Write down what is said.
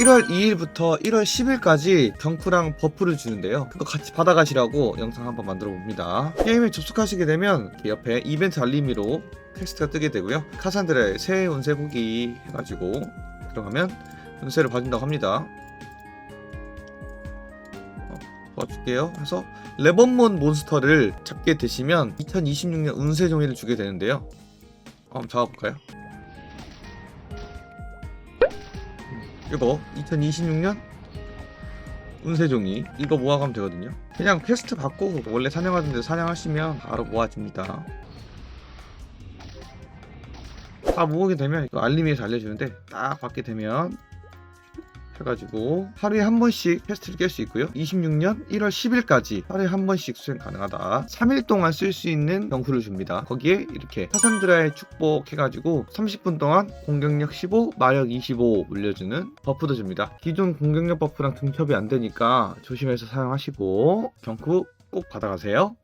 1월 2일부터 1월 10일까지 경쿠랑 버프를 주는데요. 그거 같이 받아가시라고 영상 한번 만들어 봅니다. 게임에 접속하시게 되면 이렇게 옆에 이벤트 알림이로 텍스트가 뜨게 되고요. 카산드라의 새해 운세 보기 해가지고 들어가면 운세를 봐준다고 합니다. 어, 도와줄게요. 해서 레번몬 몬스터를 잡게 되시면 2026년 운세 종이를 주게 되는데요. 어, 한번 잡아볼까요? 이거 2026년 운세종이 이거 모아가면 되거든요. 그냥 퀘스트 받고 원래 사냥하던 데 사냥하시면 바로 모아집니다. 다 모으게 되면 알림에서 알려주는데 딱 받게 되면 해가지고 하루에 한 번씩 퀘스트를 깰 수 있고요. 26년 1월 10일까지 하루에 한 번씩 수행 가능하다. 3일 동안 쓸 수 있는 경쿠를 줍니다. 거기에 이렇게 카산드라의 축복 해가지고 30분 동안 공격력 15 마력 25 올려주는 버프도 줍니다. 기존 공격력 버프랑 등첩이 안 되니까 조심해서 사용하시고 경쿠 꼭 받아가세요